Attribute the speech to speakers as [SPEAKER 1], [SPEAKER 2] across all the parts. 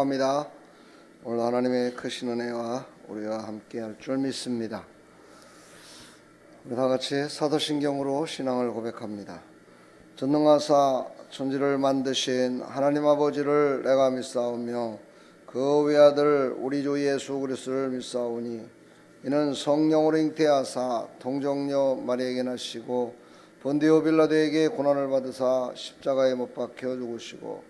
[SPEAKER 1] 축복합니다. 오늘 하나님의 크신 은혜와 우리와 함께 할 줄 믿습니다. 우리 다 같이 사도신경으로 신앙을 고백합니다. 전능하사 천지를 만드신 하나님 아버지를 내가 믿사오며 그 외아들 우리 주 예수 그리스도를 믿사오니 이는 성령으로 잉태하사 동정녀 마리에게 나시고 본디오 빌라도에게 고난을 받으사 십자가에 못 박혀 죽으시고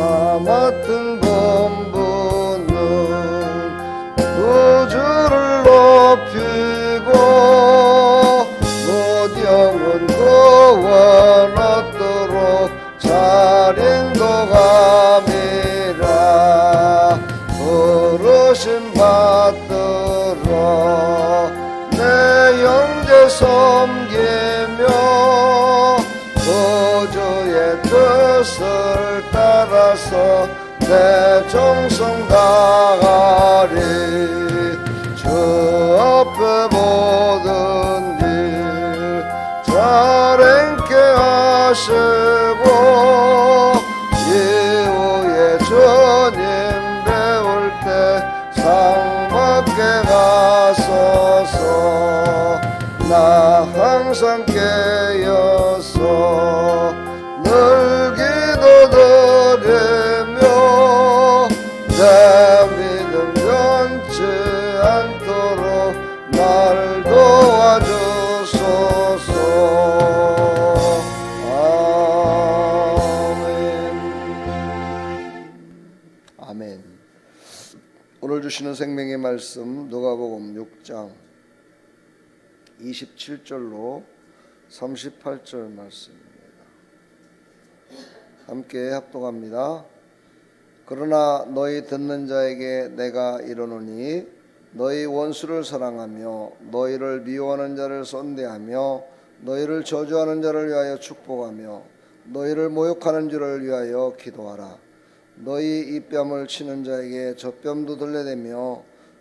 [SPEAKER 1] 아맡 따라서 내 정성 다하리. 주 앞에 모든 일 잘 행케 하시고 이후에 주님 배울 때 상받게 가소서. 나 항상 말씀 누가복음 6장 27절로 38절 말씀입니다. 함께 합독합니다. 그러나 너희 듣는 자에게 내가 이르노니 너희 원수를 사랑하며 너희를 미워하는 자를 선대하며 너희를 저주하는 자를 위하여 축복하며 너희를 모욕하는 자를 위하여 기도하라. 너희 이 뺨을 치는 자에게 저 뺨도 들려대며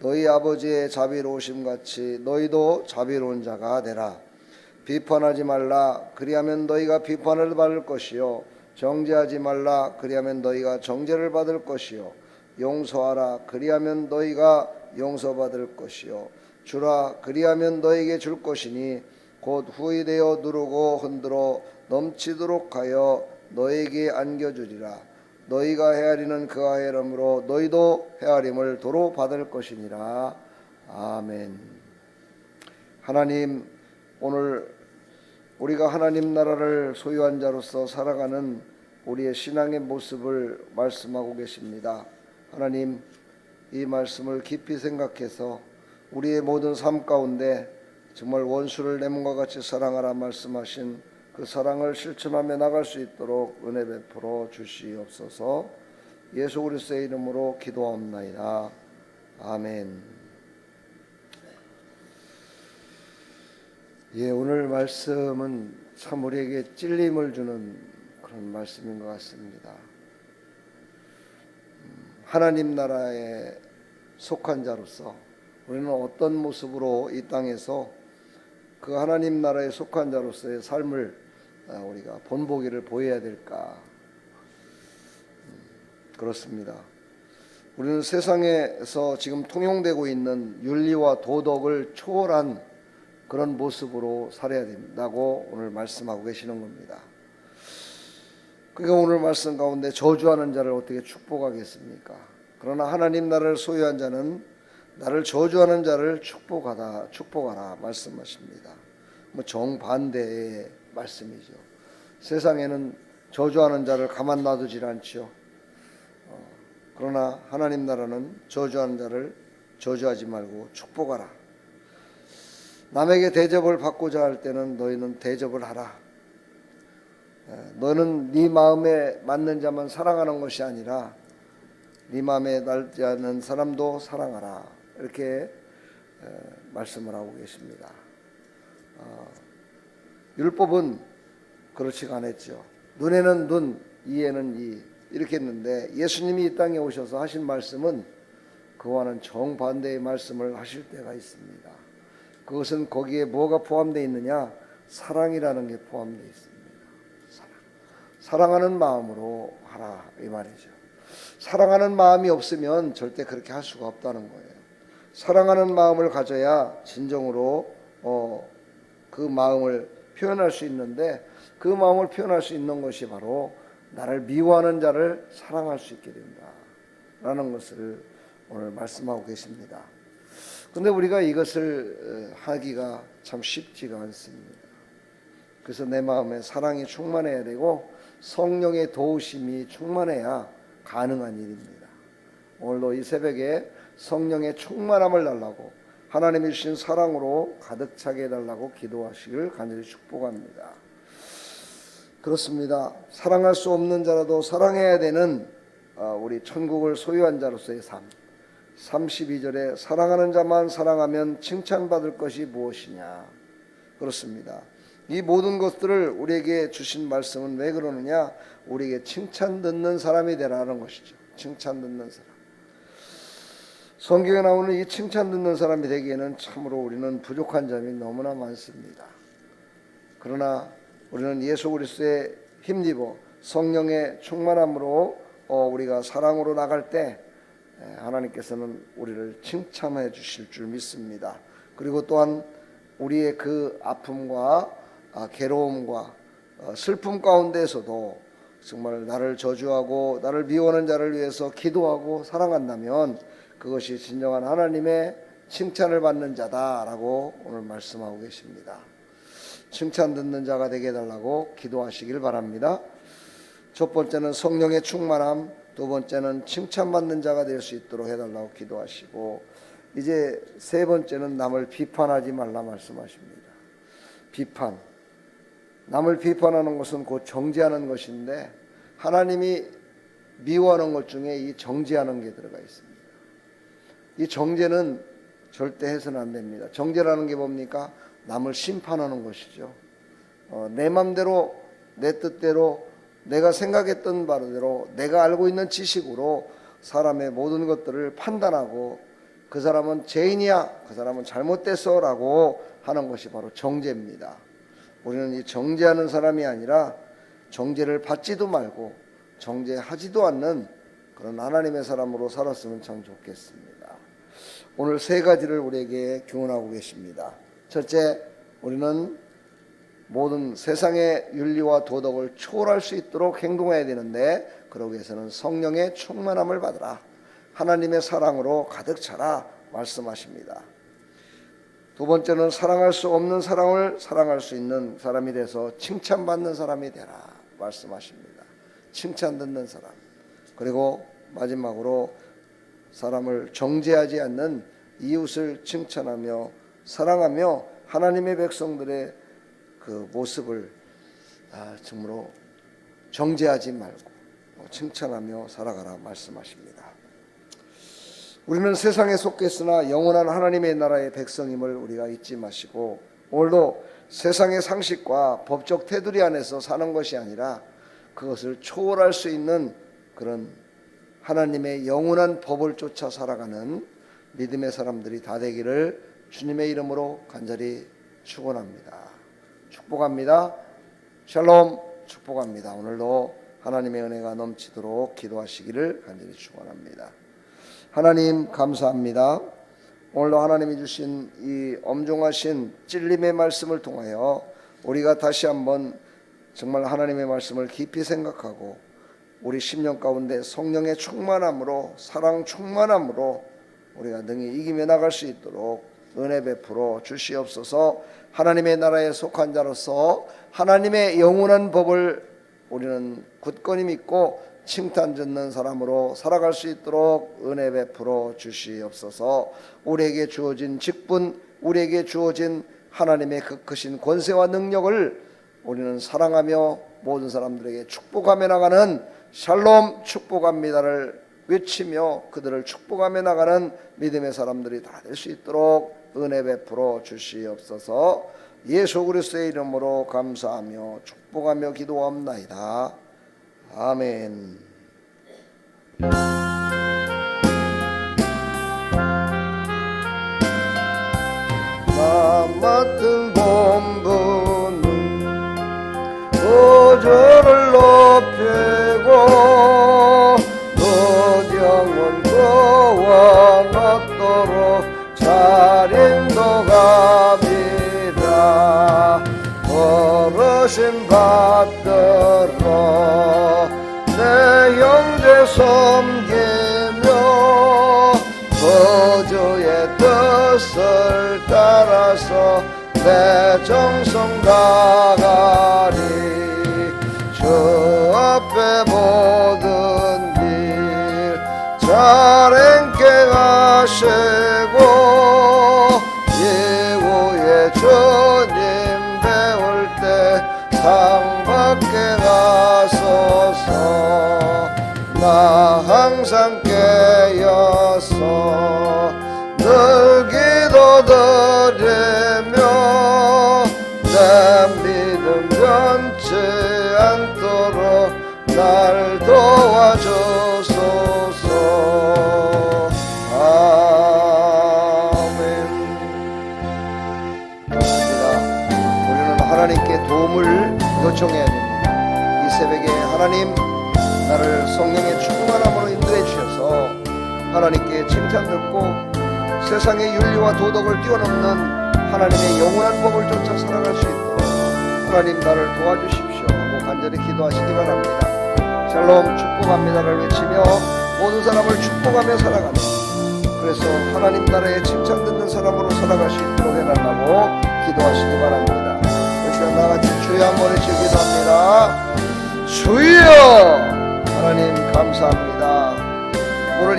[SPEAKER 1] 너희 아버지의 자비로우심 같이 너희도 자비로운 자가 되라. 비판하지 말라. 그리하면 너희가 비판을 받을 것이요 정죄하지 말라. 그리하면 너희가 정죄를 받을 것이요 용서하라. 그리하면 너희가 용서받을 것이요 주라. 그리하면 너에게 줄 것이니 곧 후이되어 누르고 흔들어 넘치도록 하여 너에게 안겨주리라. 너희가 헤아리는 그 헤아림으로 너희도 헤아림을 도로 받을 것이니라. 아멘. 하나님 오늘 우리가 하나님 나라를 소유한 자로서 살아가는 우리의 신앙의 모습을 말씀하고 계십니다. 하나님 이 말씀을 깊이 생각해서 우리의 모든 삶 가운데 정말 원수를 내 몸과 같이 사랑하라 말씀하신 그 사랑을 실천하며 나갈 수 있도록 은혜 베풀어 주시옵소서. 예수 그리스도의 이름으로 기도하옵나이다. 아멘. 예, 오늘 말씀은 참 우리에게 찔림을 주는 그런 말씀인 것 같습니다. 음, 하나님 나라에 속한 자로서 우리는 어떤 모습으로 이 땅에서 그 하나님 나라에 속한 자로서의 삶을 아, 우리가 본보기를 보여야 될까? 음, 그렇습니다. 우리는 세상에서 지금 통용되고 있는 윤리와 도덕을 초월한 그런 모습으로 살아야 된다고 오늘 말씀하고 계시는 겁니다. 그러니까 오늘 말씀 가운데 저주하는 자를 어떻게 축복하겠습니까? 그러나 하나님 나라를 소유한 자는 나를 저주하는 자를 축복하다 축복하라 말씀하십니다. 뭐 정반대의 말씀이죠. 세상에는 저주하는 자를 가만 놔두질 않죠. 어, 그러나 하나님 나라는 저주하는 자를 저주하지 말고 축복하라. 남에게 대접을 받고자 할 때는 너희는 대접을 하라. 에, 너는 네 마음에 맞는 자만 사랑하는 것이 아니라 네 마음에 낫지 않는 사람도 사랑하라. 이렇게 에, 말씀을 하고 계십니다. 어, 율법은 그렇지가 않았죠. 눈에는 눈, 이에는 이 이렇게 했는데 예수님이 이 땅에 오셔서 하신 말씀은 그와는 정반대의 말씀을 하실 때가 있습니다. 그것은 거기에 뭐가 포함되어 있느냐? 사랑이라는 게 포함되어 있습니다. 사랑. 사랑하는 마음으로 하라 이 말이죠. 사랑하는 마음이 없으면 절대 그렇게 할 수가 없다는 거예요. 사랑하는 마음을 가져야 진정으로 어, 그 마음을 표현할 수 있는데 그 마음을 표현할 수 있는 것이 바로 나를 미워하는 자를 사랑할 수 있게 된다 라는 것을 오늘 말씀하고 계십니다. 근데 우리가 이것을 어, 하기가 참 쉽지가 않습니다. 그래서 내 마음에 사랑이 충만해야 되고 성령의 도우심이 충만해야 가능한 일입니다. 오늘도 이 새벽에 성령의 충만함을 달라고 하나님이 주신 사랑으로 가득 차게 해달라고 기도하시길 간절히 축복합니다. 그렇습니다. 사랑할 수 없는 자라도 사랑해야 되는 어, 우리 천국을 소유한 자로서의 삶. 32절에 사랑하는 자만 사랑하면 칭찬받을 것이 무엇이냐. 그렇습니다. 이 모든 것들을 우리에게 주신 말씀은 왜 그러느냐? 우리에게 칭찬 듣는 사람이 되라는 것이죠. 칭찬 듣는 사람. 성경에 나오는 이 칭찬 듣는 사람이 되기에는 참으로 우리는 부족한 점이 너무나 많습니다. 그러나 우리는 예수 그리스도의 힘입어 성령의 충만함으로 어, 우리가 사랑으로 나갈 때 에, 하나님께서는 우리를 칭찬해 주실 줄 믿습니다. 그리고 또한 우리의 그 아픔과 아, 괴로움과 어, 슬픔 가운데에서도 정말 나를 저주하고 나를 미워하는 자를 위해서 기도하고 사랑한다면 그것이 진정한 하나님의 칭찬을 받는 자다라고 오늘 말씀하고 계십니다. 칭찬 듣는 자가 되게 해달라고 기도하시길 바랍니다. 첫 번째는 성령의 충만함, 두 번째는 칭찬받는 자가 될 수 있도록 해달라고 기도하시고 이제 세 번째는 남을 비판하지 말라 말씀하십니다. 비판. 남을 비판하는 것은 곧 정죄하는 것인데 하나님이 미워하는 것 중에 이 정죄하는 게 들어가 있습니다. 이 정죄는 절대 해서는 안 됩니다. 정죄라는 게 뭡니까? 남을 심판하는 것이죠. 어, 내 맘대로 내 뜻대로 내가 생각했던 바대로 내가 알고 있는 지식으로 사람의 모든 것들을 판단하고 그 사람은 죄인이야, 그 사람은 잘못됐어라고 하는 것이 바로 정죄입니다. 우리는 이 정죄하는 사람이 아니라 정죄를 받지도 말고 정죄하지도 않는 그런 하나님의 사람으로 살았으면 참 좋겠습니다. 오늘 세 가지를 우리에게 교훈하고 계십니다. 첫째, 우리는 모든 세상의 윤리와 도덕을 초월할 수 있도록 행동해야 되는데 그러기 위해서는 성령의 충만함을 받으라. 하나님의 사랑으로 가득 차라 말씀하십니다. 두 번째는 사랑할 수 없는 사랑을 사랑할 수 있는 사람이 돼서 칭찬받는 사람이 되라 말씀하십니다. 칭찬 듣는 사람. 그리고 마지막으로 사람을 정죄하지 않는 이웃을 칭찬하며 사랑하며 하나님의 백성들의 그 모습을 아, 정말로 정죄하지 말고 칭찬하며 살아가라 말씀하십니다. 우리는 세상에 속했으나 영원한 하나님의 나라의 백성임을 우리가 잊지 마시고 오늘도 세상의 상식과 법적 테두리 안에서 사는 것이 아니라 그것을 초월할 수 있는 그런 하나님의 영원한 법을 쫓아 살아가는 믿음의 사람들이 다 되기를 주님의 이름으로 간절히 축원합니다. 축복합니다. 샬롬 축복합니다. 오늘도 하나님의 은혜가 넘치도록 기도하시기를 간절히 축원합니다. 하나님 감사합니다. 오늘도 하나님이 주신 이 엄중하신 찔림의 말씀을 통하여 우리가 다시 한번 정말 하나님의 말씀을 깊이 생각하고 우리 심령 가운데 성령의 충만함으로 사랑 충만함으로 우리가 능히 이기며 나갈 수 있도록 은혜 베풀어 주시옵소서. 하나님의 나라에 속한 자로서 하나님의 영원한 법을 우리는 굳건히 믿고 칭찬 듣는 사람으로 살아갈 수 있도록 은혜 베풀어 주시옵소서. 우리에게 주어진 직분, 우리에게 주어진 하나님의 그 크신 권세와 능력을 우리는 사랑하며 모든 사람들에게 축복하며 나가는 샬롬 축복합니다를 외치며 그들을 축복하며 나가는 믿음의 사람들이 다 될 수 있도록 은혜 베풀어 주시옵소서. 예수 그리스도의 이름으로 감사하며 축복하며 기도합나이다. 아멘. 어르신 받들어 내 형제 섬기며 거주의 뜻을 따라서 내 정성 다가 하나님께 도움을 요청해야 됩니다. 이 새벽에 하나님 나를 성령의 충만함으로 인도해 주셔서 하나님께 칭찬 듣고 세상의 윤리와 도덕을 뛰어넘는 하나님의 영원한 법을 쫓아 살아갈 수 있도록 하나님 나를 도와주십시오 하고 간절히 기도하시기 바랍니다. 샬롬 축복합니다를 외치며 모든 사람을 축복하며 살아가는 그래서 하나님 나라의 칭찬 듣는 사람으로 살아갈 수 있도록 해달라고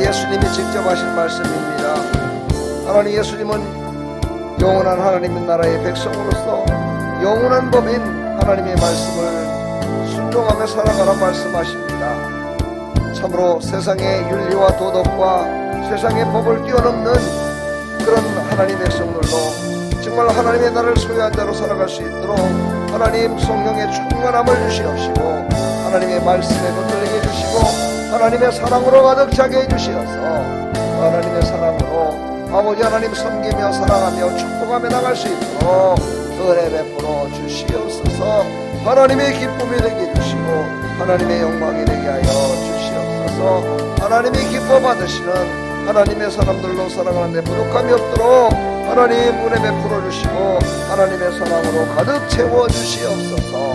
[SPEAKER 1] 예수님이 직접 하신 말씀입니다. 하나님 예수님은 영원한 하나님의 나라의 백성으로서 영원한 법인 하나님의 말씀을 순종하며 살아가라 말씀하십니다. 참으로 세상의 윤리와 도덕과 세상의 법을 뛰어넘는 그런 하나님의 백성들도 정말 하나님의 나라를 소유한 자로 살아갈 수 있도록 하나님 성령의 충만함을 주시옵시고 하나님의 말씀에 붙들리게 해주시고 하나님의 사랑으로 가득 차게 해주시어서 하나님의 사랑으로 아버지 하나님 섬기며 사랑하며 축복하며 나갈 수 있도록 은혜 베풀어 주시옵소서. 하나님의 기쁨이 되게 해주시고 하나님의 영광이 되게 하여 주시옵소서. 하나님이 기뻐 받으시는 하나님의 사람들로 살아가는데 부족함이 없도록 하나님 은혜 베풀어 주시고 하나님의 사랑으로 가득 채워 주시옵소서